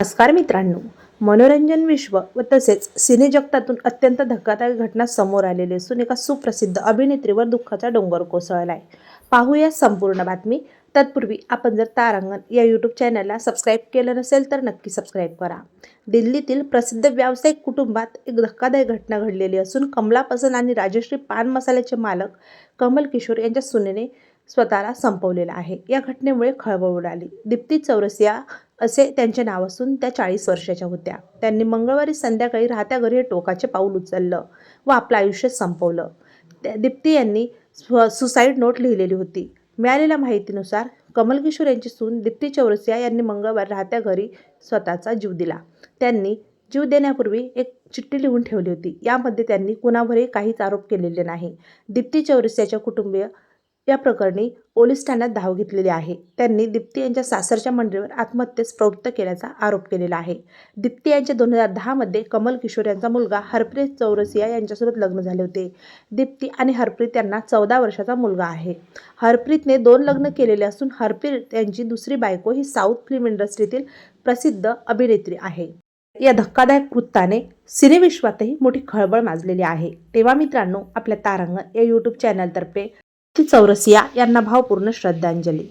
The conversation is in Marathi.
नमस्कार मित्रांनो मनोरंजन विश्व व तसेच सिने जगतातून अत्यंत धक्कादायक घटना समोर आलेली असून एका सुप्रसिद्ध अभिनेत्रीवर दुःखाचा डोंगर कोसळला आहे पाहूया संपूर्ण बातमी. तत्पूर्वी आपण जर तारांगण या यूट्यूब चॅनलला सबस्क्राईब केलं नसेल तर नक्की सबस्क्राईब करा. दिल्लीतील प्रसिद्ध व्यावसायिक कुटुंबात एक धक्कादायक घटना घडलेली असून कमला पसंत आणि राजश्री पान मसाल्याचे मालक कमल किशोर यांच्या सुनेने स्वतःला संपवलेला आहे. या घटनेमुळे खळबळ उडाली. दीप्ती चौरसिया असे त्यांचे नाव असून त्या चाळीस वर्षाच्या होत्या. त्यांनी मंगळवारी संध्याकाळी राहत्या घरी हे टोकाचे पाऊल उचललं व आपलं आयुष्य संपवलं. त्या दीप्ती यांनी स्व सुसाईड नोट लिहिलेली होती. मिळालेल्या माहितीनुसार कमल किशोर यांची सून दीप्ती चौरसिया यांनी मंगळवारी राहत्या घरी स्वतःचा जीव दिला. त्यांनी जीव देण्यापूर्वी एक चिठ्ठी लिहून ठेवली होती. यामध्ये त्यांनी कुणावरही काहीच आरोप केलेले नाही. दीप्ती चौरसियाच्या कुटुंबीय या प्रकरणी पोलीस ठाण्यात धाव घेतलेली आहे. त्यांनी दीप्ती यांच्या सासरच्या मंडळीवर आत्महत्येस प्रवृत्त केल्याचा आरोप केलेला आहे. दीप्ती यांचे दोन हजार दहामध्ये कमल किशोर यांचा मुलगा हरप्रीत चौरसिया यांच्यासोबत लग्न झाले होते. दीप्ती आणि हरप्रीत यांना चौदा वर्षाचा मुलगा आहे. हरप्रीतने दोन लग्न केलेले असून हरप्रीत यांची दुसरी बायको ही साऊथ फिल्म इंडस्ट्रीतील प्रसिद्ध अभिनेत्री आहे. या धक्कादायक वृत्ताने सिनेविश्वातही मोठी खळबळ माजलेली आहे. तेव्हा मित्रांनो आपल्या तारांगण या यूट्यूब चॅनलतर्फे चौरसिया यांना भावपूर्ण श्रद्धांजली.